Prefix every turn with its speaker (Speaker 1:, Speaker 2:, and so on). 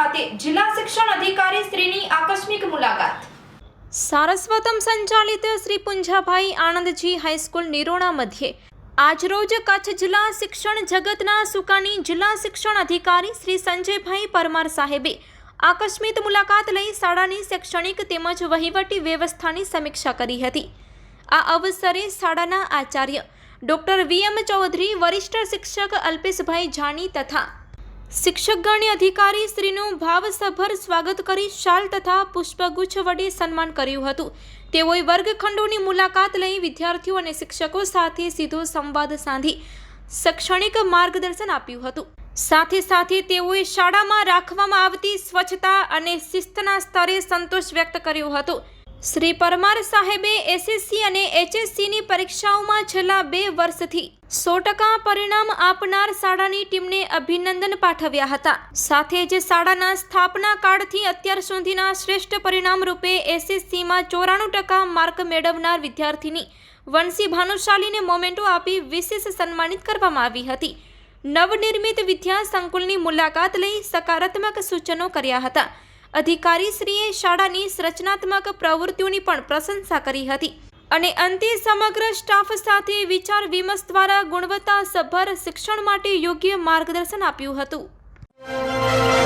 Speaker 1: ખાતે જિલ્લા શિક્ષણ અધિકારી શ્રીની આકસ્મિક મુલાકાત. સારસ્વતમ સંચાલિત શ્રી પુંજાભાઈ આણંદજી હાઈસ્કૂલ નિરોણા મધ્યે આજરોજ કચ્છ જિલ્લા શિક્ષણ જગતના સુકાની જિલ્લા શિક્ષણ અધિકારી શ્રી સંજયભાઈ પરમાર સાહેબે આકસ્મિક મુલાકાત લઈ શાળાની શૈક્ષણિક તેમજ વહીવટી વ્યવસ્થાની સમીક્ષા કરી હતી. આ અવસરે શાળાના આચાર્ય ડૉક્ટર વી એમ ચૌધરી, વરિષ્ઠ શિક્ષક અલ્પેશભાઈ જાની તથા શિક્ષકગણ અધિકારી શ્રીનું ભાવસભર સ્વાગત કરી શાલ તથા પુષ્પગુચ્છ વડે સન્માન કર્યું હતું. તેઓએ વર્ગખંડોની મુલાકાત લઈ વિદ્યાર્થીઓ અને શિક્ષકો સાથે સીધો સંવાદ સાધી શૈક્ષણિક માર્ગદર્શન આપ્યું હતું. સાથે સાથે તેઓએ શાળામાં રાખવામાં આવતી સ્વચ્છતા અને શિસ્તના સ્તરે સંતોષ વ્યક્ત કર્યો હતો. શ્રી પરમાર સાહેબે એસએસસી અને એચએસસીની પરીક્ષાઓમાં છેલ્લા બે વર્ષથી સો ટકા પરિણામ આપનાર શાળાની ટીમને અભિનંદન પાઠવ્યા હતા. સાથે જ શાળાના સ્થાપના કાળથી અત્યાર સુધીના શ્રેષ્ઠ પરિણામ રૂપે એસએસસીમાં ચોરાણું ટકા માર્ક મેળવનાર વિદ્યાર્થીની વંશી ભાનુશાલીને મોમેન્ટો આપી વિશેષ સન્માનિત કરવામાં આવી હતી. નવનિર્મિત વિદ્યા સંકુલની મુલાકાત લઈ સકારાત્મક સૂચનો કર્યા હતા. અધિકારીશ્રીએ શાળાની રચનાત્મક પ્રવૃત્તિઓની પણ પ્રશંસા કરી હતી અને અંતે સમગ્ર સ્ટાફ સાથે વિચાર વિમર્શ દ્વારા ગુણવત્તાસભર શિક્ષણ માટે યોગ્ય માર્ગદર્શન આપ્યું હતું.